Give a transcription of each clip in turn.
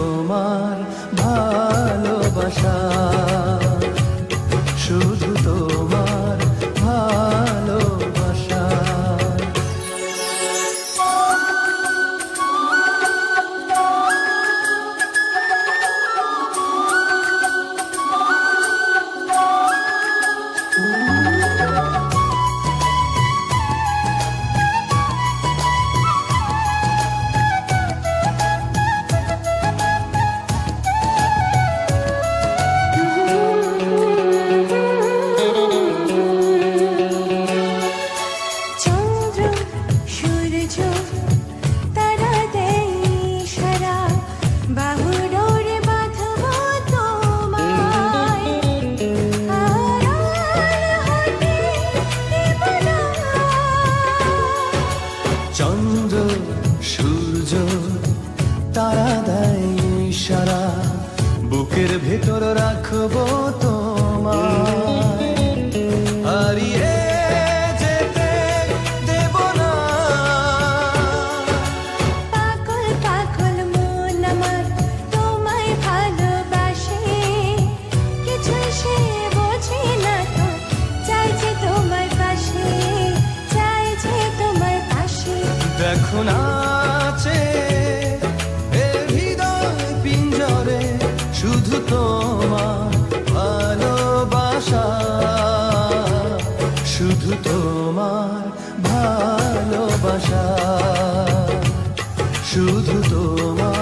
তোমার ভালোবাসা। তারা দেয় ইশারা। বুকের ভেতর রাখব তোমার। ভাষা শুধু তোমার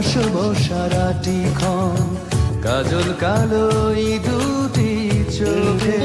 ভাসব সারাটি খন কাজল কালো এই দুটি চোখে।